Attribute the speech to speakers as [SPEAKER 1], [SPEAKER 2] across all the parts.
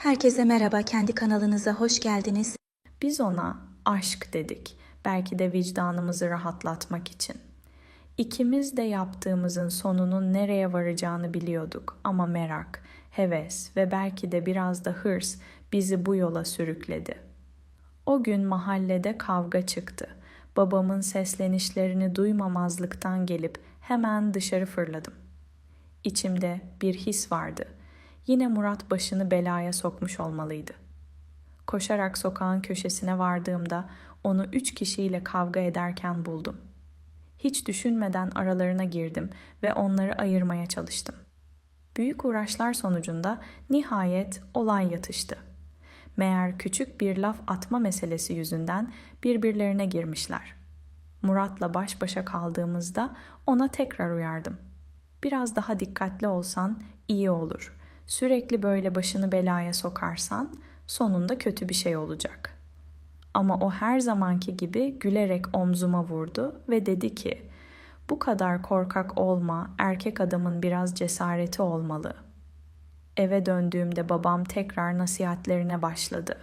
[SPEAKER 1] Herkese merhaba, kendi kanalınıza hoş geldiniz.
[SPEAKER 2] Biz ona aşk dedik. Belki de vicdanımızı rahatlatmak için. İkimiz de yaptığımızın sonunun nereye varacağını biliyorduk ama merak, heves ve belki de biraz da hırs bizi bu yola sürükledi. O gün mahallede kavga çıktı. Babamın seslenişlerini duymamazlıktan gelip hemen dışarı fırladım. İçimde bir his vardı. Yine Murat başını belaya sokmuş olmalıydı. Koşarak sokağın köşesine vardığımda onu üç kişiyle kavga ederken buldum. Hiç düşünmeden aralarına girdim ve onları ayırmaya çalıştım. Büyük uğraşlar sonucunda nihayet olay yatıştı. Meğer küçük bir laf atma meselesi yüzünden birbirlerine girmişler. Murat'la baş başa kaldığımızda ona tekrar uyardım. Biraz daha dikkatli olsan iyi olur. Sürekli böyle başını belaya sokarsan sonunda kötü bir şey olacak. Ama o her zamanki gibi gülerek omzuma vurdu ve dedi ki: "Bu kadar korkak olma. Erkek adamın biraz cesareti olmalı." Eve döndüğümde babam tekrar nasihatlerine başladı.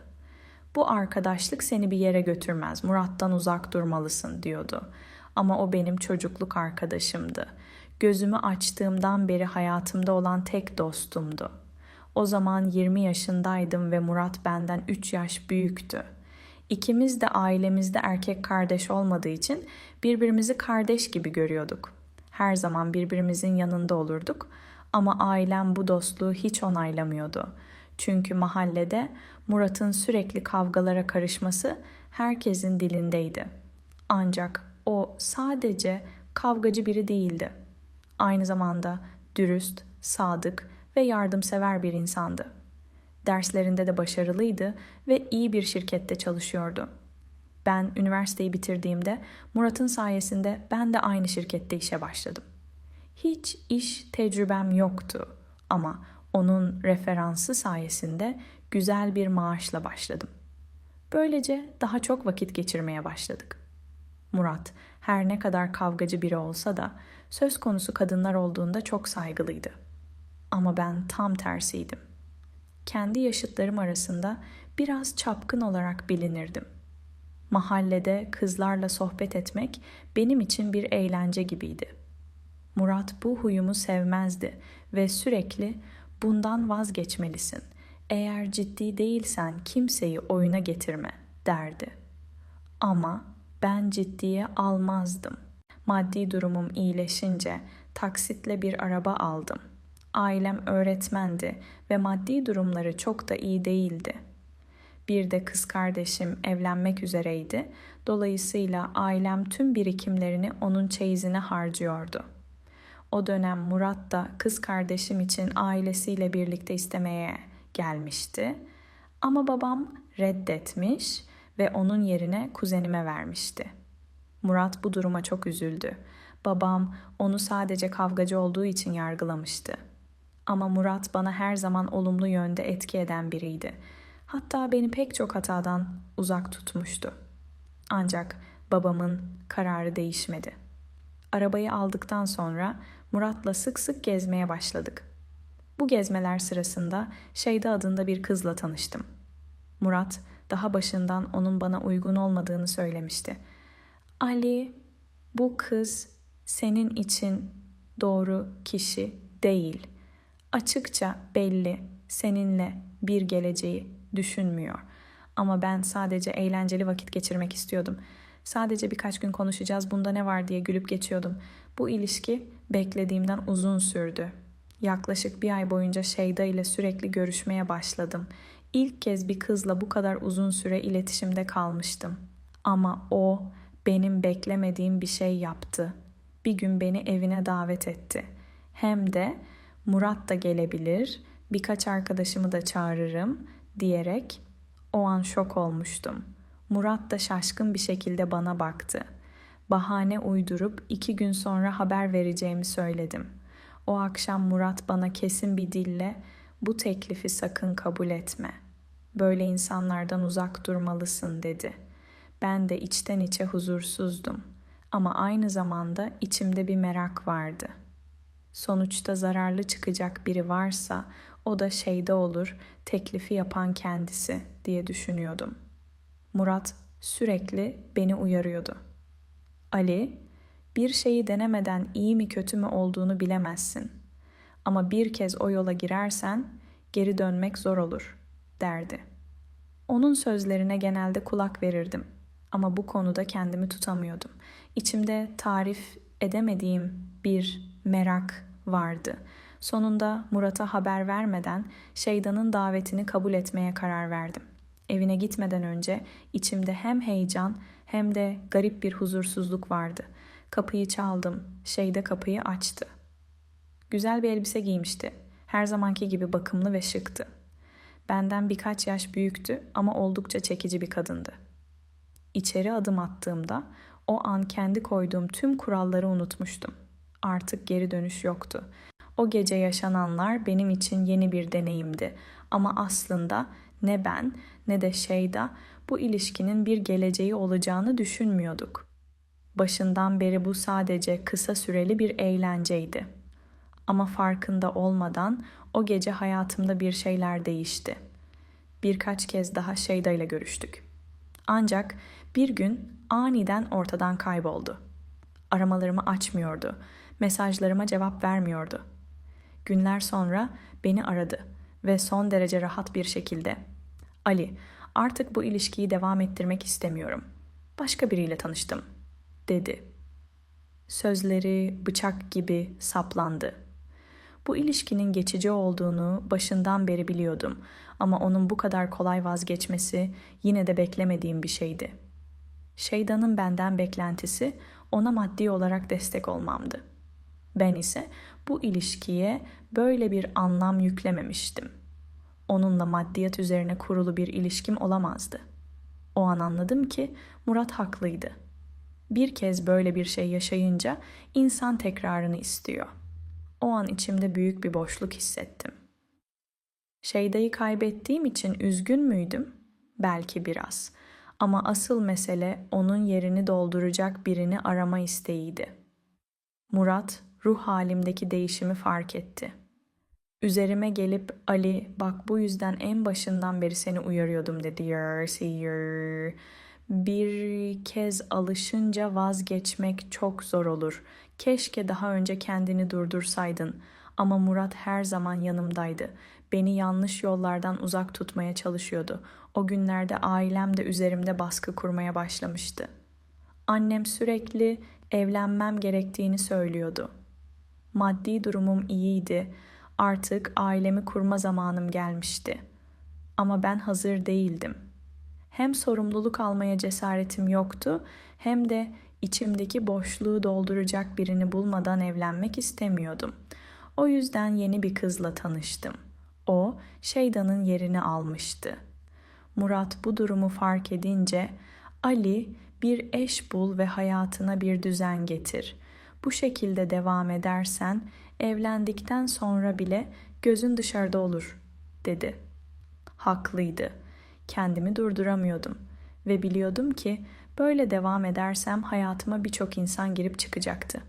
[SPEAKER 2] Bu arkadaşlık seni bir yere götürmez. Murat'tan uzak durmalısın diyordu. Ama o benim çocukluk arkadaşımdı. Gözümü açtığımdan beri hayatımda olan tek dostumdu. O zaman 20 yaşındaydım ve Murat benden 3 yaş büyüktü. İkimiz de ailemizde erkek kardeş olmadığı için birbirimizi kardeş gibi görüyorduk. Her zaman birbirimizin yanında olurduk ama ailem bu dostluğu hiç onaylamıyordu. Çünkü mahallede Murat'ın sürekli kavgalara karışması herkesin dilindeydi. Ancak o sadece kavgacı biri değildi. Aynı zamanda dürüst, sadık ve yardımsever bir insandı. Derslerinde de başarılıydı ve iyi bir şirkette çalışıyordu. Ben üniversiteyi bitirdiğimde Murat'ın sayesinde ben de aynı şirkette işe başladım. Hiç iş tecrübem yoktu ama onun referansı sayesinde güzel bir maaşla başladım. Böylece daha çok vakit geçirmeye başladık. Murat her ne kadar kavgacı biri olsa da söz konusu kadınlar olduğunda çok saygılıydı. Ama ben tam tersiydim. Kendi yaşıtlarım arasında biraz çapkın olarak bilinirdim. Mahallede kızlarla sohbet etmek benim için bir eğlence gibiydi. Murat bu huyumu sevmezdi ve sürekli bundan vazgeçmelisin. Eğer ciddi değilsen kimseyi oyuna getirme derdi. Ama ben ciddiye almazdım. Maddi durumum iyileşince taksitle bir araba aldım. Ailem öğretmendi ve maddi durumları çok da iyi değildi. Bir de kız kardeşim evlenmek üzereydi. Dolayısıyla ailem tüm birikimlerini onun çeyizine harcıyordu. O dönem Murat da kız kardeşim için ailesiyle birlikte istemeye gelmişti. Ama babam reddetmiş ve onun yerine kuzenime vermişti. Murat bu duruma çok üzüldü. Babam onu sadece kavgacı olduğu için yargılamıştı. Ama Murat bana her zaman olumlu yönde etki eden biriydi. Hatta beni pek çok hatadan uzak tutmuştu. Ancak babamın kararı değişmedi. Arabayı aldıktan sonra Murat'la sık sık gezmeye başladık. Bu gezmeler sırasında Şeyda adında bir kızla tanıştım. Murat daha başından onun bana uygun olmadığını söylemişti. Ali, bu kız senin için doğru kişi değil. Açıkça belli seninle bir geleceği düşünmüyor. Ama ben sadece eğlenceli vakit geçirmek istiyordum. Sadece birkaç gün konuşacağız bunda ne var diye gülüp geçiyordum. Bu ilişki beklediğimden uzun sürdü. Yaklaşık bir ay boyunca Şeyda ile sürekli görüşmeye başladım. İlk kez bir kızla bu kadar uzun süre iletişimde kalmıştım. Ama o benim beklemediğim bir şey yaptı. Bir gün beni evine davet etti. Hem de Murat da gelebilir, birkaç arkadaşımı da çağırırım diyerek o an şok olmuştum. Murat da şaşkın bir şekilde bana baktı. Bahane uydurup iki gün sonra haber vereceğimi söyledim. O akşam Murat bana kesin bir dille bu teklifi sakın kabul etme. Böyle insanlardan uzak durmalısın dedi. Ben de içten içe huzursuzdum ama aynı zamanda içimde bir merak vardı. Sonuçta zararlı çıkacak biri varsa o da şeyde olur, teklifi yapan kendisi diye düşünüyordum. Murat sürekli beni uyarıyordu. Ali, bir şeyi denemeden iyi mi kötü mü olduğunu bilemezsin. Ama bir kez o yola girersen geri dönmek zor olur, derdi. Onun sözlerine genelde kulak verirdim ama bu konuda kendimi tutamıyordum. İçimde tarif edemediğim bir merak vardı. Sonunda Murat'a haber vermeden Şeyda'nın davetini kabul etmeye karar verdim. Evine gitmeden önce içimde hem heyecan hem de garip bir huzursuzluk vardı. Kapıyı çaldım. Şeyda kapıyı açtı. Güzel bir elbise giymişti. Her zamanki gibi bakımlı ve şıktı. Benden birkaç yaş büyüktü ama oldukça çekici bir kadındı. İçeri adım attığımda o an kendi koyduğum tüm kuralları unutmuştum. Artık geri dönüş yoktu. O gece yaşananlar benim için yeni bir deneyimdi ama aslında ne ben ne de Şeyda bu ilişkinin bir geleceği olacağını düşünmüyorduk. Başından beri bu sadece kısa süreli bir eğlenceydi. Ama farkında olmadan o gece hayatımda bir şeyler değişti. Birkaç kez daha Şeyda ile görüştük. Ancak bir gün aniden ortadan kayboldu. Aramalarımı açmıyordu. Mesajlarıma cevap vermiyordu. Günler sonra beni aradı ve son derece rahat bir şekilde "Ali, artık bu ilişkiyi devam ettirmek istemiyorum. Başka biriyle tanıştım." dedi. Sözleri bıçak gibi saplandı. Bu ilişkinin geçici olduğunu başından beri biliyordum ama onun bu kadar kolay vazgeçmesi yine de beklemediğim bir şeydi. Şeydan'ın benden beklentisi ona maddi olarak destek olmamdı. Ben ise bu ilişkiye böyle bir anlam yüklememiştim. Onunla maddiyat üzerine kurulu bir ilişkim olamazdı. O an anladım ki Murat haklıydı. Bir kez böyle bir şey yaşayınca insan tekrarını istiyor. O an içimde büyük bir boşluk hissettim. Şeyda'yı kaybettiğim için üzgün müydüm? Belki biraz. Ama asıl mesele onun yerini dolduracak birini arama isteğiydi. Murat ruh halimdeki değişimi fark etti. Üzerime gelip Ali bak bu yüzden en başından beri seni uyarıyordum dedi. Bir kez alışınca vazgeçmek çok zor olur. Keşke daha önce kendini durdursaydın. Ama Murat her zaman yanımdaydı. Beni yanlış yollardan uzak tutmaya çalışıyordu. O günlerde ailem de üzerimde baskı kurmaya başlamıştı. Annem sürekli evlenmem gerektiğini söylüyordu. Maddi durumum iyiydi. Artık ailemi kurma zamanım gelmişti. Ama ben hazır değildim. Hem sorumluluk almaya cesaretim yoktu hem de içimdeki boşluğu dolduracak birini bulmadan evlenmek istemiyordum. O yüzden yeni bir kızla tanıştım. O Şeyda'nın yerini almıştı. Murat bu durumu fark edince Ali bir eş bul ve hayatına bir düzen getir. Bu şekilde devam edersen evlendikten sonra bile gözün dışarıda olur, dedi. Haklıydı. Kendimi durduramıyordum ve biliyordum ki böyle devam edersem hayatıma birçok insan girip çıkacaktı.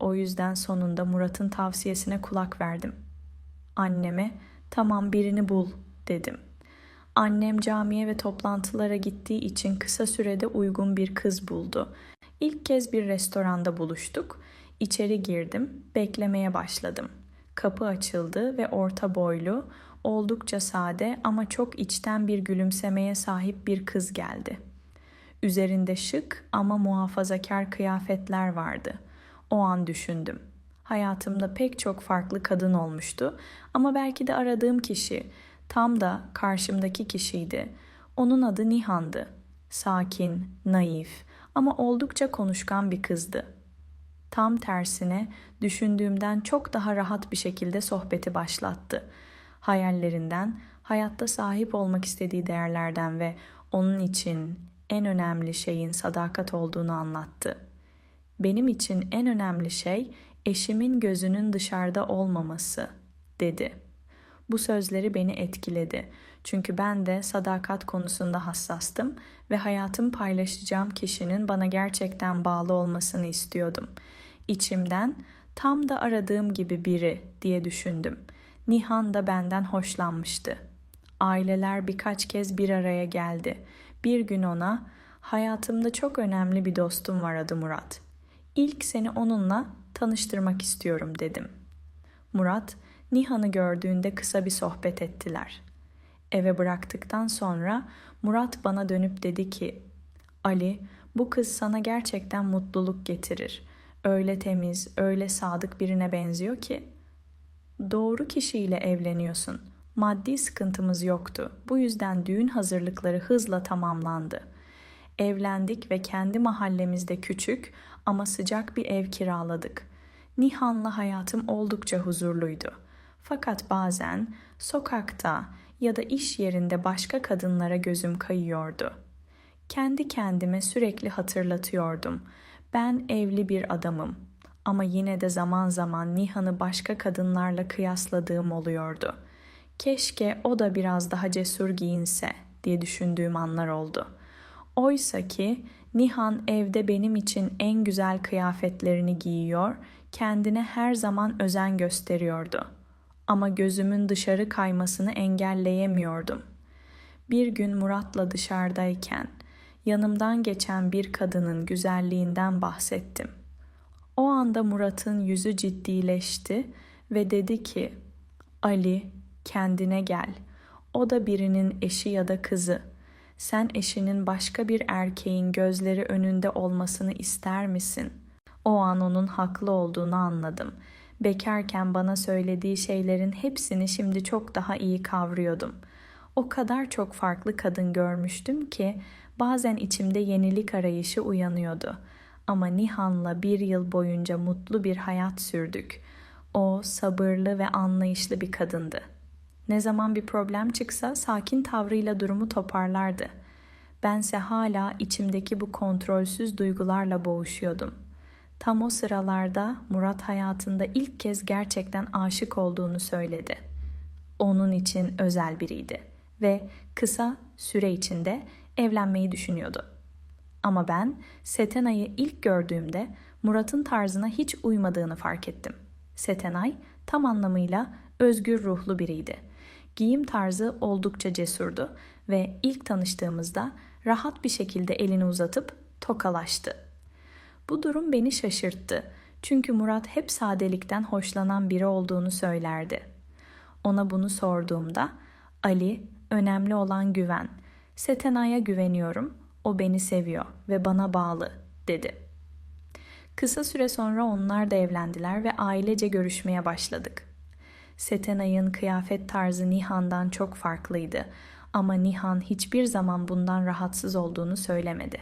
[SPEAKER 2] O yüzden sonunda Murat'ın tavsiyesine kulak verdim. Anneme tamam birini bul dedim. Annem camiye ve toplantılara gittiği için kısa sürede uygun bir kız buldu. İlk kez bir restoranda buluştuk. İçeri girdim, beklemeye başladım. Kapı açıldı ve orta boylu, oldukça sade ama çok içten bir gülümsemeye sahip bir kız geldi. Üzerinde şık ama muhafazakar kıyafetler vardı. O an düşündüm. Hayatımda pek çok farklı kadın olmuştu ama belki de aradığım kişi tam da karşımdaki kişiydi. Onun adı Nihan'dı. Sakin, naif ama oldukça konuşkan bir kızdı. Tam tersine düşündüğümden çok daha rahat bir şekilde sohbeti başlattı. Hayallerinden, hayatta sahip olmak istediği değerlerden ve onun için en önemli şeyin sadakat olduğunu anlattı. Benim için en önemli şey eşimin gözünün dışarıda olmaması, dedi. Bu sözleri beni etkiledi. Çünkü ben de sadakat konusunda hassastım ve hayatım paylaşacağım kişinin bana gerçekten bağlı olmasını istiyordum. İçimden tam da aradığım gibi biri diye düşündüm. Nihan da benden hoşlanmıştı. Aileler birkaç kez bir araya geldi. Bir gün ona hayatımda çok önemli bir dostum var adı Murat. İlk seni onunla tanıştırmak istiyorum dedim. Murat, Nihan'ı gördüğünde kısa bir sohbet ettiler. Eve bıraktıktan sonra Murat bana dönüp dedi ki, Ali, bu kız sana gerçekten mutluluk getirir. Öyle temiz, öyle sadık birine benziyor ki. Doğru kişiyle evleniyorsun. Maddi sıkıntımız yoktu. Bu yüzden düğün hazırlıkları hızla tamamlandı. Evlendik ve kendi mahallemizde küçük ama sıcak bir ev kiraladık. Nihan'la hayatım oldukça huzurluydu. Fakat bazen sokakta ya da iş yerinde başka kadınlara gözüm kayıyordu. Kendi kendime sürekli hatırlatıyordum. Ben evli bir adamım ama yine de zaman zaman Nihan'ı başka kadınlarla kıyasladığım oluyordu. Keşke o da biraz daha cesur giyinse diye düşündüğüm anlar oldu. Oysa ki Nihan evde benim için en güzel kıyafetlerini giyiyor, kendine her zaman özen gösteriyordu. Ama gözümün dışarı kaymasını engelleyemiyordum. Bir gün Murat'la dışarıdayken yanımdan geçen bir kadının güzelliğinden bahsettim. O anda Murat'ın yüzü ciddileşti ve dedi ki: "Ali, kendine gel. O da birinin eşi ya da kızı. Sen eşinin başka bir erkeğin gözleri önünde olmasını ister misin?" O an onun haklı olduğunu anladım. Bekarken bana söylediği şeylerin hepsini şimdi çok daha iyi kavrıyordum. O kadar çok farklı kadın görmüştüm ki bazen içimde yenilik arayışı uyanıyordu. Ama Nihan'la bir yıl boyunca mutlu bir hayat sürdük. O sabırlı ve anlayışlı bir kadındı. Ne zaman bir problem çıksa sakin tavrıyla durumu toparlardı. Bense hala içimdeki bu kontrolsüz duygularla boğuşuyordum. Tam o sıralarda Murat hayatında ilk kez gerçekten aşık olduğunu söyledi. Onun için özel biriydi ve kısa süre içinde evlenmeyi düşünüyordu. Ama ben Setenay'ı ilk gördüğümde Murat'ın tarzına hiç uymadığını fark ettim. Setenay tam anlamıyla özgür ruhlu biriydi. Giyim tarzı oldukça cesurdu ve ilk tanıştığımızda rahat bir şekilde elini uzatıp tokalaştı. Bu durum beni şaşırttı. Çünkü Murat hep sadelikten hoşlanan biri olduğunu söylerdi. Ona bunu sorduğumda Ali, önemli olan güven. Setenay'a güveniyorum. O beni seviyor ve bana bağlı, dedi. Kısa süre sonra onlar da evlendiler ve ailece görüşmeye başladık. Setenay'ın kıyafet tarzı Nihan'dan çok farklıydı ama Nihan hiçbir zaman bundan rahatsız olduğunu söylemedi.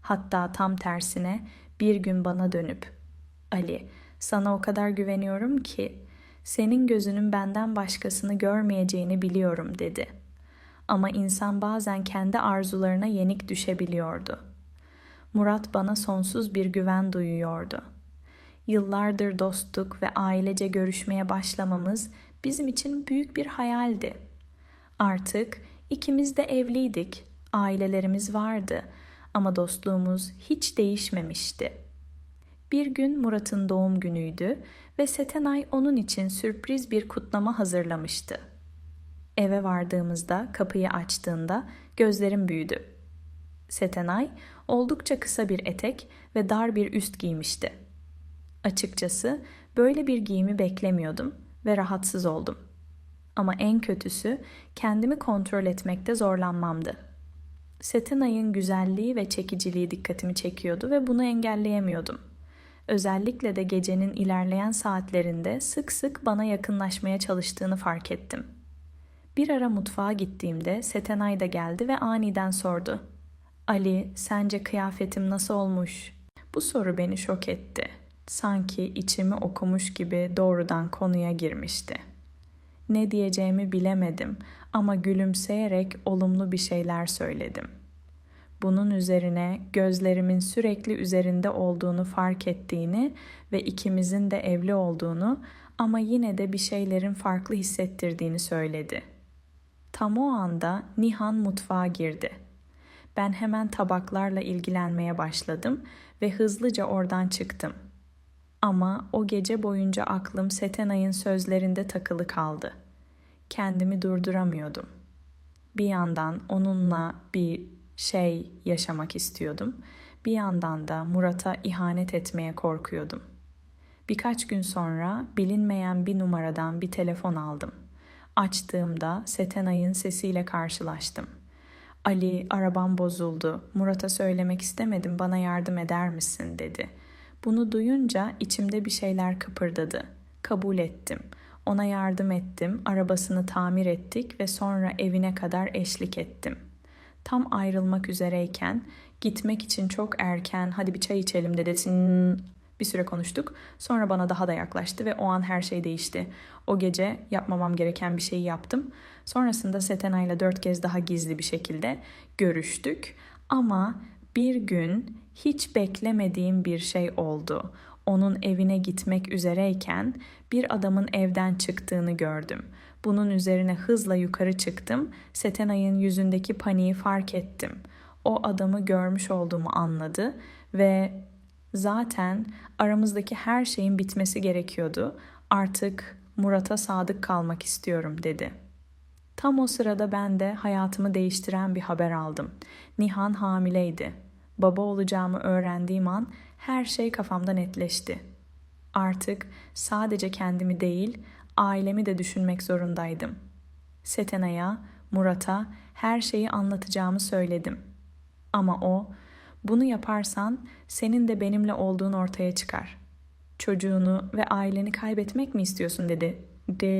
[SPEAKER 2] Hatta tam tersine bir gün bana dönüp Ali, sana o kadar güveniyorum ki senin gözünün benden başkasını görmeyeceğini biliyorum dedi. Ama insan bazen kendi arzularına yenik düşebiliyordu. Murat bana sonsuz bir güven duyuyordu. Yıllardır dostluk ve ailece görüşmeye başlamamız bizim için büyük bir hayaldi. Artık ikimiz de evliydik, ailelerimiz vardı ama dostluğumuz hiç değişmemişti. Bir gün Murat'ın doğum günüydü ve Setenay onun için sürpriz bir kutlama hazırlamıştı. Eve vardığımızda kapıyı açtığında gözlerim büyüdü. Setenay oldukça kısa bir etek ve dar bir üst giymişti. Açıkçası böyle bir giyimi beklemiyordum ve rahatsız oldum. Ama en kötüsü kendimi kontrol etmekte zorlanmamdı. Setenay'ın güzelliği ve çekiciliği dikkatimi çekiyordu ve bunu engelleyemiyordum. Özellikle de gecenin ilerleyen saatlerinde sık sık bana yakınlaşmaya çalıştığını fark ettim. Bir ara mutfağa gittiğimde Setenay da geldi ve aniden sordu. Ali, sence kıyafetim nasıl olmuş? Bu soru beni şok etti. Sanki içimi okumuş gibi doğrudan konuya girmişti. Ne diyeceğimi bilemedim ama gülümseyerek olumlu bir şeyler söyledim. Bunun üzerine gözlerimin sürekli üzerinde olduğunu fark ettiğini ve ikimizin de evli olduğunu ama yine de bir şeylerin farklı hissettirdiğini söyledi. Tam o anda Nihan mutfağa girdi. Ben hemen tabaklarla ilgilenmeye başladım ve hızlıca oradan çıktım. Ama o gece boyunca aklım Setenay'ın sözlerinde takılı kaldı. Kendimi durduramıyordum. Bir yandan onunla bir şey yaşamak istiyordum. Bir yandan da Murat'a ihanet etmeye korkuyordum. Birkaç gün sonra bilinmeyen bir numaradan bir telefon aldım. Açtığımda Setenay'ın sesiyle karşılaştım. Ali, arabam bozuldu. Murat'a söylemek istemedim. Bana yardım eder misin?" dedi. Bunu duyunca içimde bir şeyler kıpırdadı. Kabul ettim. Ona yardım ettim. Arabasını tamir ettik ve sonra evine kadar eşlik ettim. Tam ayrılmak üzereyken gitmek için çok erken hadi bir çay içelim. "Hmm." Bir süre konuştuk. Sonra bana daha da yaklaştı ve o an her şey değişti. O gece yapmamam gereken bir şeyi yaptım. Sonrasında Setena ile dört kez daha gizli bir şekilde görüştük. Ama bir gün hiç beklemediğim bir şey oldu. Onun evine gitmek üzereyken bir adamın evden çıktığını gördüm. Bunun üzerine hızla yukarı çıktım. Setenay'ın yüzündeki paniği fark ettim. O adamı görmüş olduğumu anladı ve zaten aramızdaki her şeyin bitmesi gerekiyordu. Artık Murat'a sadık kalmak istiyorum dedi. Tam o sırada ben de hayatımı değiştiren bir haber aldım. Nihan hamileydi. Baba olacağımı öğrendiğim an her şey kafamda netleşti. Artık sadece kendimi değil, ailemi de düşünmek zorundaydım. Setena'ya, Murat'a her şeyi anlatacağımı söyledim. Ama o, bunu yaparsan senin de benimle olduğun ortaya çıkar. Çocuğunu ve aileni kaybetmek mi istiyorsun dedi. De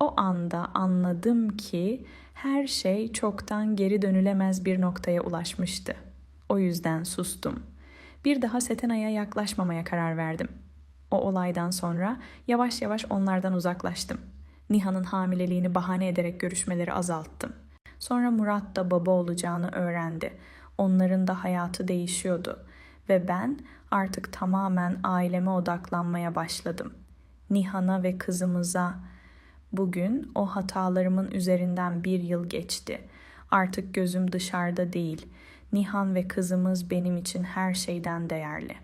[SPEAKER 2] o anda anladım ki her şey çoktan geri dönülemez bir noktaya ulaşmıştı. O yüzden sustum. Bir daha Setena'ya yaklaşmamaya karar verdim. O olaydan sonra yavaş yavaş onlardan uzaklaştım. Nihan'ın hamileliğini bahane ederek görüşmeleri azalttım. Sonra Murat da baba olacağını öğrendi. Onların da hayatı değişiyordu ve ben artık tamamen aileme odaklanmaya başladım. Nihan'a ve kızımıza Bugün o hatalarımın üzerinden bir yıl geçti. Artık gözüm dışarıda değil. Nihan ve kızımız benim için her şeyden değerli.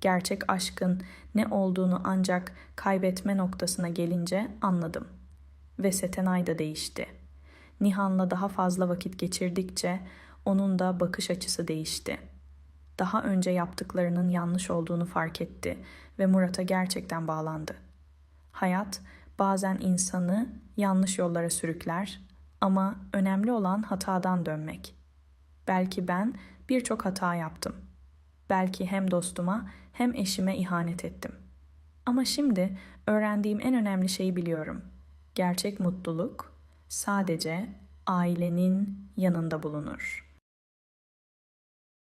[SPEAKER 2] Gerçek aşkın ne olduğunu ancak kaybetme noktasına gelince anladım. Ve Setenay da değişti. Nihan'la daha fazla vakit geçirdikçe onun da bakış açısı değişti. Daha önce yaptıklarının yanlış olduğunu fark etti ve Murat'a gerçekten bağlandı. Hayat bazen insanı yanlış yollara sürükler ama önemli olan hatadan dönmek. Belki ben birçok hata yaptım. Belki hem dostuma hem eşime ihanet ettim. Ama şimdi öğrendiğim en önemli şeyi biliyorum. Gerçek mutluluk sadece ailenin yanında bulunur.''